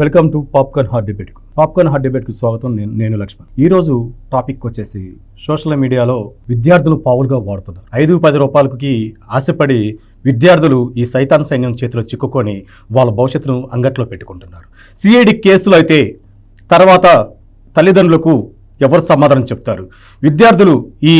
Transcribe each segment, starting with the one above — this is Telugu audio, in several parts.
Welcome to popcorn hot debate. Popcorn hot డిబేట్కి స్వాగతం నేను నేను లక్ష్మణ్. ఈ రోజు టాపిక్ వచ్చేసి సోషల్ మీడియాలో విద్యార్థులు పావులుగా వాడుతున్నారు. ఐదు పది రూపాయలకి ఆశపడి విద్యార్థులు ఈ సైతాన్ సైన్యం చేతిలో చిక్కుకొని వాళ్ళ భవిష్యత్తును అంగట్లో పెట్టుకుంటున్నారు. సిఐడి కేసులు అయితే తర్వాత తల్లిదండ్రులకు ఎవరు సమాధానం చెప్తారు? విద్యార్థులు ఈ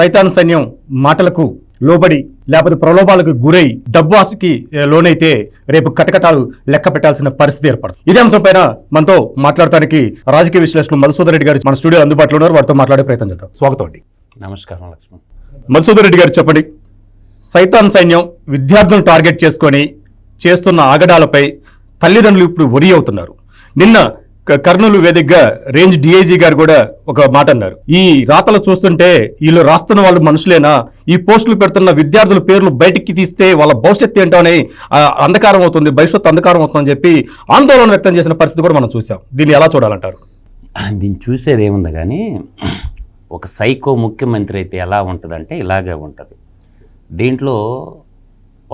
సైతాన్ సైన్యం మాటలకు లోబడి లేకపోతే ప్రలోభాలకు గురై డబ్బు ఆశకి ఏ, లోనైతే రేపు కటకటాలు లెక్క పెట్టాల్సిన పరిస్థితి ఏర్పడుతుంది. ఇదే అంశంపైన మనతో మాట్లాడటానికి రాజకీయ విశ్లేషకులు మధుసూదన్ రెడ్డి గారు మన స్టూడియో అందుబాటులో ఉన్నారు. వారితో మాట్లాడే ప్రయత్నం చేద్దాం. స్వాగతం అండి. నమస్కారం లక్ష్మణ్. మధుసూదన్ రెడ్డి గారు చెప్పండి. సైతాన్ సైన్యం విద్యార్థులను టార్గెట్ చేసుకొని చేస్తున్న ఆగడాలపై తల్లిదండ్రులు ఇప్పుడు వరి అవుతున్నారు. నిన్న కర్నూలు వేదికగా రేంజ్ డిఐజీ గారు కూడా ఒక మాట అన్నారు. ఈ రాతలు చూస్తుంటే వీళ్ళు రాస్తున్న వాళ్ళు మనుషులేనా? ఈ పోస్టులు పెడుతున్న విద్యార్థుల పేర్లు బయటికి తీస్తే వాళ్ళ భవిష్యత్తు ఏంటో అని అంధకారం అవుతుంది భవిష్యత్తు అంధకారం అవుతుందని చెప్పి ఆందోళన వ్యక్తం చేసిన పరిస్థితి కూడా మనం చూసాం దీన్ని ఎలా చూడాలంటారు? దీన్ని చూసేది ఏముంది కానీ ఒక సైకో ముఖ్యమంత్రి అయితే ఎలా ఉంటుందంటే ఇలాగే ఉంటుంది. దీంట్లో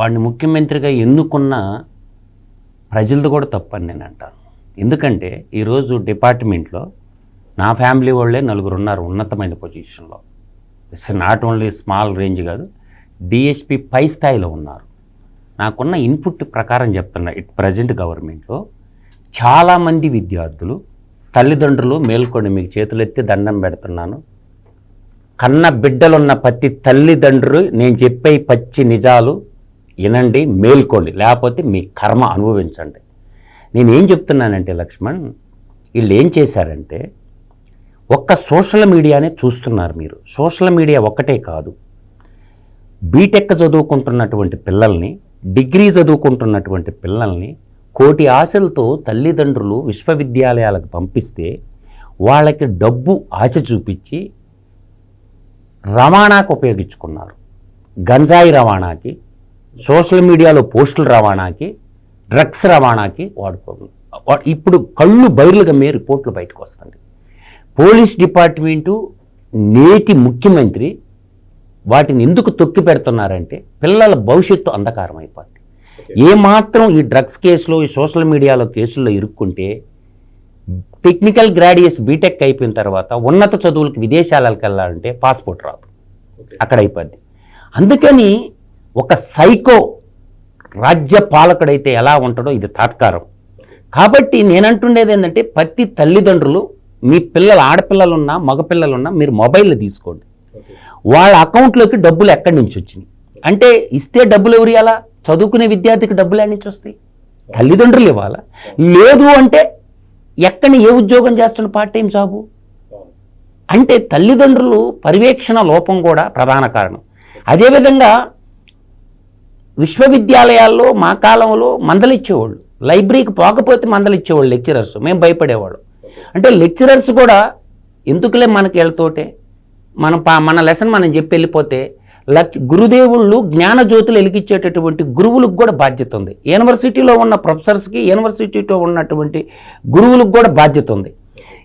వాడిని ముఖ్యమంత్రిగా ఎన్నుకున్న ప్రజలది కూడా తప్పని నేను అంటాను. ఎందుకంటే ఈరోజు డిపార్ట్మెంట్లో నా ఫ్యామిలీ వాళ్ళే నలుగురు ఉన్నారు ఉన్నతమైన పొజిషన్లో. It's not only small range కాదు డిఎస్పి పై స్థాయిలో ఉన్నారు. నాకున్న ఇన్పుట్ ప్రకారం చెప్తున్నా ఇట్ ప్రజెంట్ గవర్నమెంట్లో చాలామంది విద్యార్థులు తల్లిదండ్రులు మేల్కొని మీకు చేతులెత్తి దండం పెడుతున్నాను. కన్న బిడ్డలున్న ప్రతి తల్లిదండ్రులు నేను చెప్పే పచ్చి నిజాలు వినండి మేల్కోండి. లేకపోతే మీ కర్మ అనుభవించండి. నేను ఏం చెప్తున్నానంటే లక్ష్మణ్ వీళ్ళు ఏం చేశారంటే ఒక్క సోషల్ మీడియానే చూస్తున్నారు మీరు. సోషల్ మీడియా ఒక్కటే కాదు. బీటెక్ చదువుకుంటున్నటువంటి పిల్లల్ని డిగ్రీ చదువుకుంటున్నటువంటి పిల్లల్ని కోటి ఆశలతో తల్లిదండ్రులు విశ్వవిద్యాలయాలకు పంపిస్తే వాళ్ళకి డబ్బు ఆశ చూపించి రవాణాకు ఉపయోగించుకున్నారు. గంజాయి రవాణాకి సోషల్ మీడియాలో పోస్టుల రవాణాకి డ్రగ్స్ రవాణాకి వాడుకో ఇప్పుడు కళ్ళు బయర్లుగా మే రిపోర్ట్లు బయటకు వస్తుంది పోలీస్ డిపార్ట్మెంటు నేటి ముఖ్యమంత్రి వాటిని ఎందుకు తొక్కి పెడుతున్నారంటే పిల్లల భవిష్యత్తు అంధకారం అయిపోద్ది ఏమాత్రం ఈ డ్రగ్స్ కేసులో ఈ సోషల్ మీడియాలో కేసుల్లో ఇరుక్కుంటే టెక్నికల్ గ్రాడ్యుయేట్స్ బీటెక్ అయిపోయిన తర్వాత ఉన్నత చదువులకు విదేశాలకు వెళ్ళాలంటే పాస్పోర్ట్ రాదు. అక్కడ అయిపోద్ది అందుకని ఒక సైకో రాజ్య పాలకుడైతే ఎలా ఉంటాడో ఇది తాత్కారం. కాబట్టి నేనంటుండేది ఏంటంటే ప్రతి తల్లిదండ్రులు మీ పిల్లలు ఆడపిల్లలున్నా మగపిల్లలున్నా మీరు మొబైల్ తీసుకోండి. వాళ్ళ అకౌంట్లోకి డబ్బులు ఎక్కడి నుంచి వచ్చినాయి అంటే ఇస్తే డబ్బులు ఎవరు ఇవ్వాలా? చదువుకునే విద్యార్థికి డబ్బులు ఎక్కడి నుంచి వస్తాయి? తల్లిదండ్రులు ఇవ్వాలా? లేదు అంటే ఎక్కడి ఏ ఉద్యోగం చేస్తున్న పార్ట్ టైం జాబు అంటే తల్లిదండ్రులు పర్యవేక్షణ లోపం కూడా ప్రధాన కారణం. అదేవిధంగా విశ్వవిద్యాలయాల్లో మా కాలంలో మందలిచ్చేవాళ్ళు. లైబ్రరీకి పోకపోతే మందలిచ్చేవాళ్ళు లెక్చరర్స్. మేము భయపడేవాళ్ళు. అంటే లెక్చరర్స్ కూడా ఎందుకులే మనకి వెళ్తోటే మనం పా- మన లెసన్ మనం చెప్పి వెళ్ళిపోతే లక్ష గురుదేవుళ్ళు జ్ఞానజ్యోతులు వెలిగించేటటువంటి గురువులకు కూడా బాధ్యత ఉంది. యూనివర్సిటీలో ఉన్న ప్రొఫెసర్స్కి యూనివర్సిటీలో ఉన్నటువంటి గురువులకు కూడా బాధ్యత ఉంది.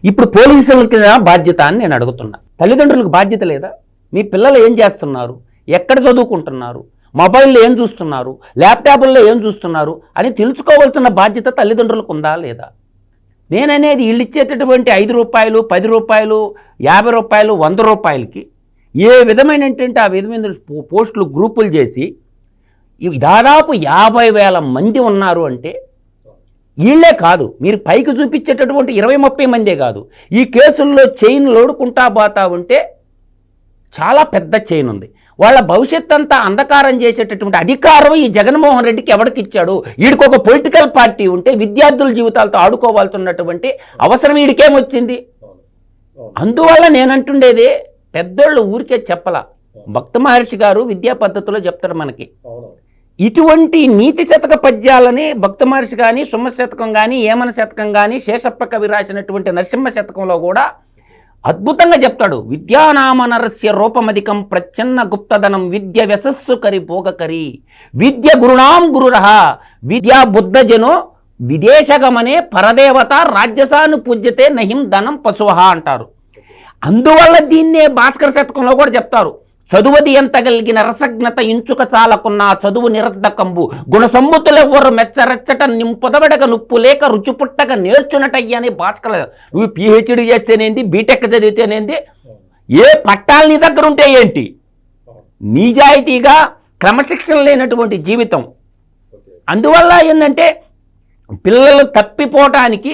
ఇప్పుడు పోలీసులకి బాధ్యత అని నేను అడుగుతున్నా. తల్లిదండ్రులకు బాధ్యత లేదా? మీ పిల్లలు ఏం చేస్తున్నారు? ఎక్కడ చదువుకుంటున్నారు? మొబైల్లో ఏం చూస్తున్నారు? ల్యాప్టాప్ల్లో ఏం చూస్తున్నారు? అని తెలుసుకోవాల్సిన బాధ్యత తల్లిదండ్రులకు ఉందా లేదా? నేననేది వీళ్ళు ఇచ్చేటటువంటి ఐదు రూపాయలు పది రూపాయలు యాభై రూపాయలు వంద రూపాయలకి ఏ విధమైన ఏంటంటే ఆ విధమైన పోస్టులు గ్రూపులు చేసి దాదాపు యాభై వేల మంది ఉన్నారు అంటే వీళ్ళే కాదు. మీరు పైకి చూపించేటటువంటి ఇరవై ముప్పై మందే కాదు. ఈ కేసుల్లో చైన్ లోడుకుంటా పోతా ఉంటే చాలా పెద్ద చైన్ ఉంది. వాళ్ళ భవిష్యత్ అంతా అంధకారం చేసేటటువంటి అధికారం ఈ జగన్మోహన్ రెడ్డికి ఎవరికి ఇచ్చాడు? వీడికి ఒక పొలిటికల్ పార్టీ ఉంటే విద్యార్థుల జీవితాలతో ఆడుకోవాల్సినటువంటి అవసరం వీడికేమొచ్చింది అందువల్ల నేనంటుండేది పెద్దోళ్ళు ఊరికే చెప్పలా. భక్త మహర్షి గారు విద్యా పద్ధతిలో చెప్తారు మనకి. ఇటువంటి నీతి శతక పద్యాలని భక్త మహర్షి కానీ సుమ శతకం కానీ ఏమన శతకం కానీ శేషప్ప కవి రాసినటువంటి నరసింహ శతకంలో కూడా అద్భుతంగా చెప్తాడు. విద్యానామ నరస్య రూపమధికం ప్రచ్ఛన్న గుప్తధనం విద్య వ్యసస్సు కరి భోగకరి విద్య గురుణాం గురురహ. విద్యా బుద్ధజను విదేశగమనే పరదేవత రాజ్యసాను పూజ్యతే నహిం ధనం పశువహ అంటారు. అందువల్ల దీన్నే భాస్కర శతకంలో కూడా చెప్తారు. చదువది ఎంత కలిగిన రసజ్ఞత ఇంచుక చాలకున్న చదువు నిరర్ధకంబు. గుణసమ్ముతులెవ్వరు మెచ్చరెచ్చట నింపుదవడక నుప్పు లేక రుచి పుట్టక నేర్చునటయ్య అని భాస్కర్ నువ్వు పిహెచ్డి చేస్తేనేంది బీటెక్ చదివితేనేంది? ఏ పట్టాలు నీ దగ్గర ఉంటే ఏంటి? నిజాయితీగా క్రమశిక్షణ లేనటువంటి జీవితం. అందువల్ల ఏంటంటే పిల్లలు తప్పిపోవటానికి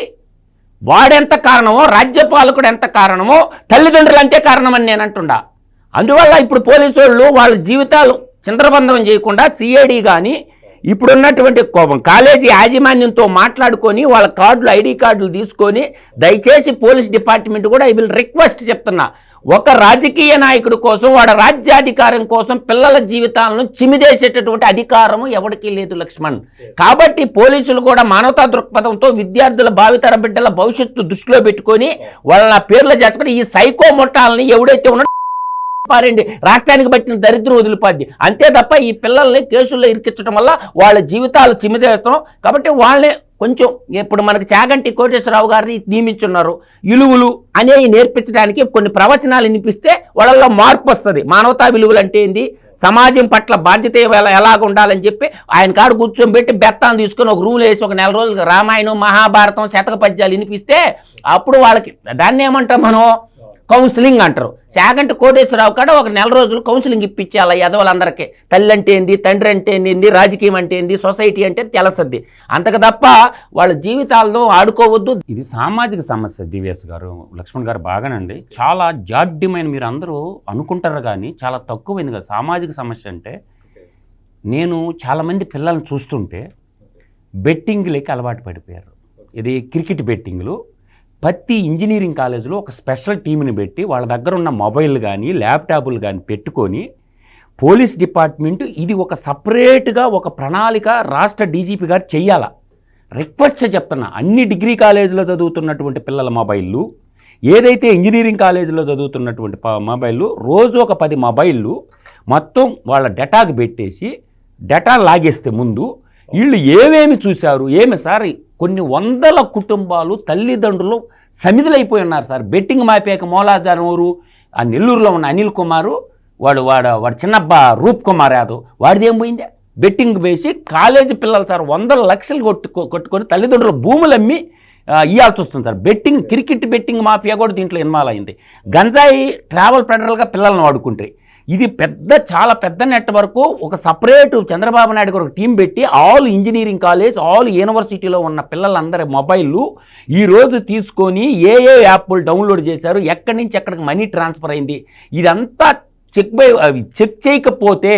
వాడెంత కారణమో రాజ్యపాలకుడు ఎంత కారణమో తల్లిదండ్రులు అంతే కారణమని నేను అంటుండా అందువల్ల ఇప్పుడు పోలీసు వాళ్ళు వాళ్ళ జీవితాలు చింద్రబంధం చేయకుండా సిఐడి కానీ ఇప్పుడున్నటువంటి కోపం కాలేజీ యాజమాన్యంతో మాట్లాడుకొని వాళ్ళ కార్డులు ఐడి కార్డులు తీసుకొని దయచేసి పోలీస్ డిపార్ట్మెంట్ కూడా ఐ విల్ రిక్వెస్ట్ చెప్తున్నా. ఒక రాజకీయ నాయకుడి కోసం వాడు రాజ్యాధికారం కోసం పిల్లల జీవితాలను చిమిదేసేటటువంటి అధికారము ఎవరికీ లేదు లక్ష్మణ్. కాబట్టి పోలీసులు కూడా మానవతా దృక్పథంతో విద్యార్థుల భావితర బిడ్డల భవిష్యత్తు దృష్టిలో పెట్టుకొని వాళ్ళ పేర్లు చేసుకుని ఈ సైకో ముఠాలని ఎవడైతే ఉన్నాడో పారండి రాష్ట్రానికి పట్టిన దరిద్రం వదిలిపోద్ది. అంతే తప్ప ఈ పిల్లల్ని కేసుల్లో ఇరికించడం వల్ల వాళ్ళ జీవితాలు చిమిదేస్తాం కాబట్టి వాళ్ళనే కొంచెం ఇప్పుడు మనకి చాగంటి కోటేశ్వరరావు గారిని నియమించున్నారు. విలువలు అనేవి నేర్పించడానికి కొన్ని ప్రవచనాలు వినిపిస్తే వాళ్ళల్లో మార్పు వస్తుంది. మానవతా విలువలు అంటే ఏంది? సమాజం పట్ల బాధ్యత ఎలా ఎలాగ ఉండాలని చెప్పి ఆయన కాడు కూర్చోబెట్టి బెత్తాన్ని తీసుకొని ఒక రూల్ వేసి ఒక నెల రోజులు రామాయణం మహాభారతం శతక పద్యాలు వినిపిస్తే అప్పుడు వాళ్ళకి దాన్ని ఏమంటాం మనం? కౌన్సిలింగ్ అంటారు. శాగంటి కోటేశ్వరరావు కాడ ఒక నెల రోజులు కౌన్సిలింగ్ ఇప్పించాలి యదవులందరికీ. తల్లి అంటే ఏంది తండ్రి అంటే ఏంది రాజకీయం అంటే ఏంది సొసైటీ అంటే తెలసద్ది. అంతకు తప్ప వాళ్ళ జీవితాల్లో ఆడుకోవద్దు. ఇది సామాజిక సమస్య దివ్యాస్ గారు లక్ష్మణ్ గారు బాగానండి. చాలా జాడ్యమైన మీరు అందరూ అనుకుంటారు కానీ చాలా తక్కువైంది కదా. సామాజిక సమస్య అంటే నేను చాలామంది పిల్లల్ని చూస్తుంటే బెట్టింగ్లకి అలవాటు పడిపోయారు. ఇది క్రికెట్ బెట్టింగ్లు. ప్రతి ఇంజనీరింగ్ కాలేజీలో ఒక స్పెషల్ టీంని పెట్టి వాళ్ళ దగ్గర ఉన్న మొబైల్ కానీ ల్యాప్టాప్లు కానీ పెట్టుకొని పోలీస్ డిపార్ట్మెంట్ ఇది ఒక సపరేట్గా ఒక ప్రణాళిక రాష్ట్ర డీజీపీ గారు చెయ్యాల. రిక్వెస్ట్ చెప్తున్నా అన్ని డిగ్రీ కాలేజీలో చదువుతున్నటువంటి పిల్లల మొబైళ్ళు ఏదైతే ఇంజనీరింగ్ కాలేజీలో చదువుతున్నటువంటి ప- మొబైళ్ళు రోజు ఒక పది మొబైళ్ళు మొత్తం వాళ్ళ డెటాకి పెట్టేసి డెటా లాగేస్తే ముందు వీళ్ళు ఏమేమి చూశారు ఏమి సార్ కొన్ని వందల కుటుంబాలు తల్లిదండ్రులు సమిధులైపోయి ఉన్నారు సార్. బెట్టింగ్ మాపేక మూలాధారం ఊరు ఆ నెల్లూరులో ఉన్న అనిల్ కుమారు వాడు వాడు వాడు చిన్నబ్బా రూప్ కుమార్ యాదవ్ వాడిది ఏం పోయిందే? బెట్టింగ్ వేసి కాలేజీ పిల్లలు సార్ వందల లక్షలు కొట్టుకో కొట్టుకొని తల్లిదండ్రుల భూములు అమ్మి ఇవ్వాల్సి వస్తుంది sir. Betting cricket betting mafia కూడా దీంట్లో ఇన్వాల్వ్ అయింది. గంజాయి ట్రావెల్ ఫెడరల్గా పిల్లల్ని వాడుకుంటే ఇది పెద్ద చాలా పెద్ద నెట్వర్క్ ఒక సపరేట్ చంద్రబాబు నాయుడు గారు ఒక టీం పెట్టి ఆల్ ఇంజనీరింగ్ కాలేజ్ ఆల్ యూనివర్సిటీలో ఉన్న పిల్లలందరి మొబైల్లు ఈరోజు తీసుకొని ఏ ఏ యాప్లు డౌన్లోడ్ చేశారు. ఎక్కడి నుంచి ఎక్కడికి మనీ ట్రాన్స్ఫర్ అయింది? ఇదంతా చెక్ బై అవి చెక్ చేయకపోతే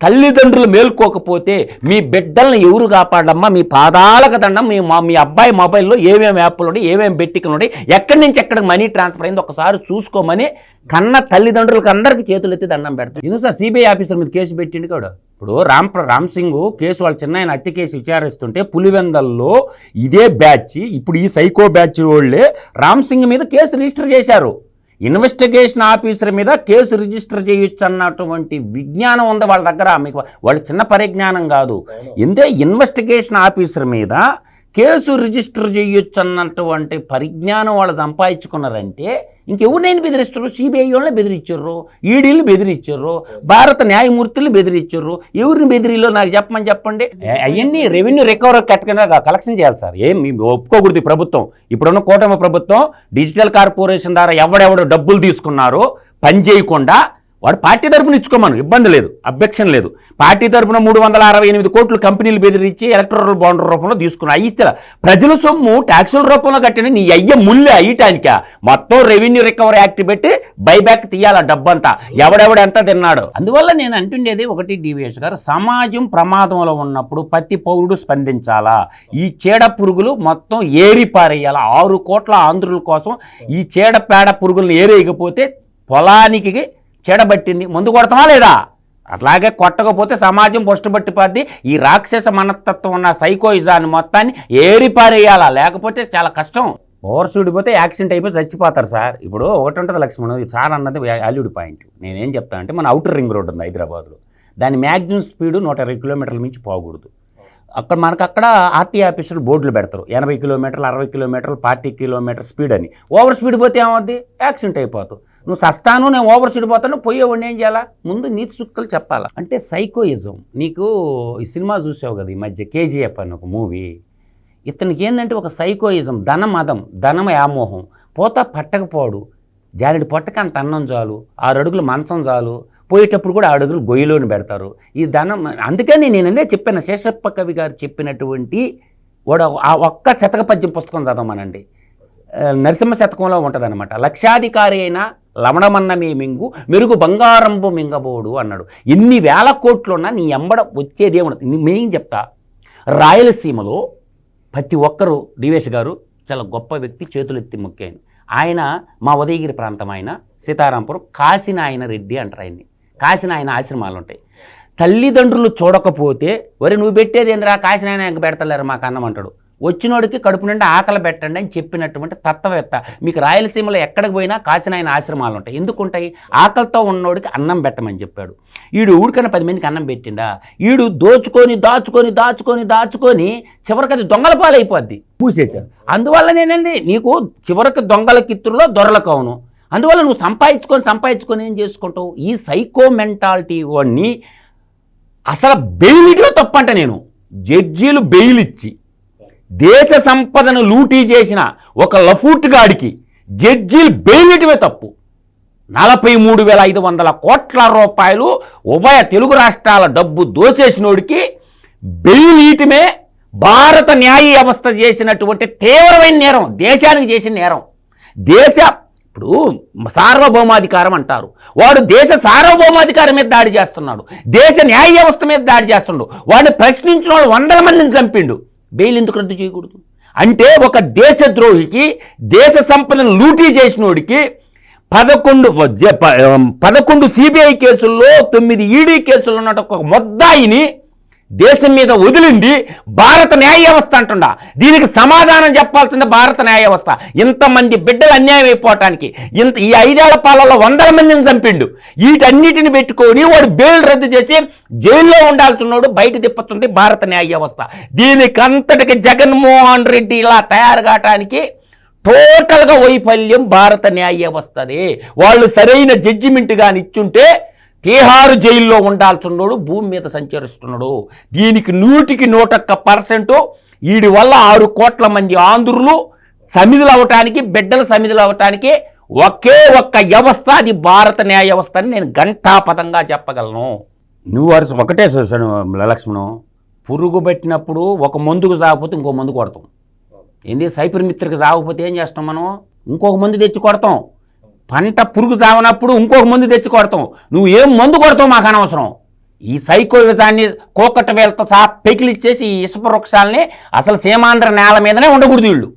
తల్లిదండ్రులు మేల్కోకపోతే మీ బిడ్డల్ని ఎవరు కాపాడమ్మా? మీ పాదాలకు దండం మీ మా మీ అబ్బాయి మొబైల్లో ఏమేమి యాప్లు ఉన్నాయి ఏమేమి బెట్టికలు ఉన్నాయి ఎక్కడి నుంచి ఎక్కడికి మనీ ట్రాన్స్ఫర్ అయింది ఒకసారి చూసుకోమని కన్న తల్లిదండ్రులకు అందరికీ చేతులు ఎత్తి దండం పెడతాం. ఎందుకు సార్ సిబిఐ ఆఫీసర్ మీద కేసు పెట్టిండు కూడా. ఇప్పుడు రామ్ రామ్ సింగ్ కేసు వాళ్ళ చిన్న హత్య కేసు విచారిస్తుంటే పులివెందల్లో ఇదే బ్యాచ్ ఇప్పుడు ఈ సైకో బ్యాచ్ వాళ్ళే రామ్ సింగ్ మీద కేసు రిజిస్టర్ చేశారు. ఇన్వెస్టిగేషన్ ఆఫీసర్ మీద కేసు రిజిస్టర్ చేయొచ్చు అన్నటువంటి విజ్ఞానం ఉంది వాళ్ళ దగ్గర. మీకు వాళ్ళ చిన్న పరిజ్ఞానం కాదు. ఎందే ఇన్వెస్టిగేషన్ ఆఫీసర్ మీద కేసు రిజిస్టర్ చేయొచ్చు అన్నటువంటి పరిజ్ఞానం వాళ్ళు సంపాదించుకున్నారంటే ఇంకెవరినైనా బెదిరిస్తారు సిబిఐ వాళ్ళని బెదిరించారు ఈడీలు బెదిరించారు భారత న్యాయమూర్తులు బెదిరించారు ఎవరిని బెదిరిలో నాకు చెప్పమని చెప్పండి? అవన్నీ రెవెన్యూ రికవర్ కట్టుకుని కలెక్షన్ చేయాలి సార్. ఏం ఒప్పుకోకూడదు ప్రభుత్వం. ఇప్పుడున్న కూటమి ప్రభుత్వం డిజిటల్ కార్పొరేషన్ ద్వారా ఎవడెవడు డబ్బులు తీసుకున్నారో పని చేయకుండా వాడు పార్టీ తరపున ఇచ్చుకోమను ఇబ్బంది లేదు అబ్జెక్షన్ లేదు. పార్టీ తరఫున మూడు వందల అరవై ఎనిమిది కోట్లు కంపెనీలు బెదిరించి ఎలక్ట్రల్ బాండ్ రూపంలో తీసుకున్నా ఇస్తే ప్రజల సొమ్ము ట్యాక్సుల రూపంలో కట్టిన నీ అయ్య ముల్లే అయ్యటానిక మొత్తం రెవెన్యూ రికవరీ యాక్ట్ పెట్టి బైబ్యాక్ తీయాల డబ్బంతా. ఎవడెవడు ఎంత తిన్నాడు? అందువల్ల నేను అంటుండేది ఒకటి డివిఎస్ గారు సమాజం ప్రమాదంలో ఉన్నప్పుడు ప్రతి పౌరుడు స్పందించాలా? ఈ చీడ పురుగులు మొత్తం ఏరి పారేయాలా? ఆరు కోట్ల ఆంధ్రుల కోసం ఈ చీడ పేడ పురుగులను ఏరేయకపోతే పొలానికి చెడబట్టింది. ముందు కొడతామా లేదా? అట్లాగే కొట్టకపోతే సమాజం పొష్టబట్టిపోద్ది ఈ రాక్షస మనస్తత్వం ఉన్న సైకోయిజాన్ని మొత్తాన్ని ఏరిపారేయాలా లేకపోతే చాలా కష్టం. ఓవర్ పోతే యాక్సిడెంట్ అయిపోయి చచ్చిపోతారు సార్. ఇప్పుడు ఒకటి ఉంటుంది లక్ష్మణ్ ఇది సార్ అన్నది వాల్యూడ్ పాయింట్. నేనేం చెప్తాను అంటే మన అవుటర్ రింగ్ రోడ్ ఉంది హైదరాబాద్లో. దాని మ్యాక్సిమం స్పీడ్ నూట ఇరవై కిలోమీటర్ల మించి పోకూడదు. అక్కడ మనకు అక్కడ ఆర్టీ ఆఫీసులు బోర్డులు పెడతారు. ఎనభై కిలోమీటర్లు అరవై కిలోమీటర్లు పార్టీ కిలోమీటర్ స్పీడ్ అని. ఓవర్ స్పీడ్ పోతే ఏమవుద్ది? యాక్సిడెంట్ అయిపోతుంది నువ్వు సస్తాను నేను ఓవర్ చెడిపోతాను పోయేవాడిని ఏం చేయాలా? ముందు నీతి సూక్తులు చెప్పాలా? అంటే సైకోయిజం. నీకు ఈ సినిమా చూసావు కదా ఈ మధ్య కేజీఎఫ్ అని ఒక మూవీ. ఇతనికి ఏంటంటే ఒక సైకోయిజం ధన మదం ధనం వ్యామోహం. పోతా పట్టకపోడు. జారెడు పొట్టక అంత అన్నం చాలు ఆరు అడుగులు మంచం చాలు. పోయేటప్పుడు కూడా ఆరు అడుగులు గొయ్యిలోని పెడతారు. ఈ ధనం అందుకని నేను అదే చెప్పాను శేషప్ప కవి గారు చెప్పినటువంటి వాడు ఆ ఒక్క శతక పద్యం పుస్తకం చదవమనండి. నరసింహ శతకంలో ఉంటుందనమాట లక్షాధికారి అయినా లవణమన్నమే మింగు మెరుగు బంగారంబు మింగబోడు అన్నాడు. ఎన్ని వేల కోట్లున్నా నీ ఎంబడ వచ్చేది ఏమన్నది మేం చెప్తా. రాయలసీమలో ప్రతి ఒక్కరూ డివేష్ గారు చాలా గొప్ప వ్యక్తి చేతులెత్తి మొక్కాయను. ఆయన మా ఉదయగిరి ప్రాంతం ఆయన సీతారాంపురం కాశీనాయన రెడ్డి అంటారు ఆయన్ని. కాశీనాయన ఆశ్రమాలు ఉంటాయి తల్లిదండ్రులు చూడకపోతే వరి నువ్వు పెట్టేది ఏంద్రా కాశీనాయన ఎంక పెడతలేరు మాకు అన్నం అంటాడు. వచ్చినోడికి కడుపు నిండా ఆకలి పెట్టండి అని చెప్పినటువంటి తత్వవేత్త. మీకు రాయలసీమలో ఎక్కడికి పోయినా కాశీనాయన ఆశ్రమాలు ఉంటాయి. ఎందుకు ఉంటాయి? ఆకలితో ఉన్నోడికి అన్నం పెట్టమని చెప్పాడు. ఈడు ఊడికన్నా పది మందికి అన్నం పెట్టిండా? ఈడు దోచుకొని దాచుకొని దాచుకొని దాచుకొని చివరికి అది దొంగల పాలైపోద్ది. పూసేశాడు అందువల్ల నేనండి నీకు చివరికి దొంగల కిత్తుల్లో దొరలకు అవును అందువల్ల నువ్వు సంపాదించుకొని సంపాదించుకొని ఏం చేసుకుంటావు? ఈ సైకో మెంటాలిటీ వాడిని అసలు బెయిల్ ఇటులో తప్పంట నేను. జడ్జీలు బెయిల్ ఇచ్చి. దేశ సంపదను లూటీ చేసిన ఒక లఫూట్ గాడికి జడ్జీలు బెయిల్ ఇటమే తప్పు. నలభై మూడు వేల ఐదు వందల కోట్ల రూపాయలు ఉభయ తెలుగు రాష్ట్రాల డబ్బు దోచేసినోడికి బెయిలీటమే భారత న్యాయ వ్యవస్థ చేసినటువంటి తీవ్రమైన నేరం దేశానికి చేసిన నేరం. దేశ ఇప్పుడు సార్వభౌమాధికారం అంటారు. వాడు దేశ సార్వభౌమాధికారం మీద దాడి చేస్తున్నాడు. దేశ న్యాయ వ్యవస్థ మీద దాడి చేస్తున్నాడు. వాడిని ప్రశ్నించిన వాళ్ళు వందల మందిని చంపిండు. బెయిల్ ఎందుకు రద్దు చేయకూడదు? అంటే ఒక దేశద్రోహికి దేశ సంపదను లూటీ చేసినోడికి పదకొండు ప- పదకొండు సిబిఐ కేసుల్లో తొమ్మిది ఈడీ కేసులు ఉన్నట్టు ఒక ముద్దాయిని దేశం మీద వదిలింది భారత న్యాయ వ్యవస్థ అంటుండా. దీనికి సమాధానం చెప్పాల్సింది భారత న్యాయ వ్యవస్థ. ఇంతమంది బిడ్డలు అన్యాయం అయిపోవటానికి ఇంత ఈ ఐదేళ్ళ పాలలో వందల మందిని చంపిండు. వీటన్నిటిని పెట్టుకొని వాడు బెయిల్ రద్దు చేసి జైల్లో ఉండాల్సినోడు బయట తిప్పుతుంది భారత న్యాయ వ్యవస్థ. దీనికంతటికి జగన్మోహన్ రెడ్డి ఇలా తయారు కావటానికి టోటల్గా వైఫల్యం భారత న్యాయ వ్యవస్థది. వాళ్ళు సరైన జడ్జిమెంట్ కానీ ఇచ్చుంటే తీహారు జైల్లో ఉండాల్సినోడు భూమి మీద సంచరిస్తున్నాడు. దీనికి నూటికి నూటొక్క పర్సెంట్ వీడి వల్ల ఆరు కోట్ల మంది ఆంధ్రులు సమిధులు అవటానికి బిడ్డలు సమిధులు అవటానికి ఒకే ఒక్క వ్యవస్థ అది భారత న్యాయ వ్యవస్థ అని నేను ఘంటాపదంగా చెప్పగలను. నువ్వు వరుస ఒకటే చూసాను లక్ష్మణం. పురుగు పెట్టినప్పుడు ఒక మందుకు సాగపోతే ఇంకో మందు కొడతాం. ఏంది? సైపర్ మిత్రకి సాగపోతే ఏం చేస్తాం మనం? ఇంకొక మందు తెచ్చి కొడతాం. పంట పురుగు చావనప్పుడు ఇంకొక మందు తెచ్చి కొడతాం. నువ్వు ఏం మందు కొడతావు మాకు అనవసరం. ఈ సైకోయిజాన్ని కోకట వేలతో సహా పెకిలిచ్చేసి ఈ ఇసుపవృక్షాలని అసలు సీమాంధ్ర నేల మీదనే ఉండకూడదు వీళ్ళు.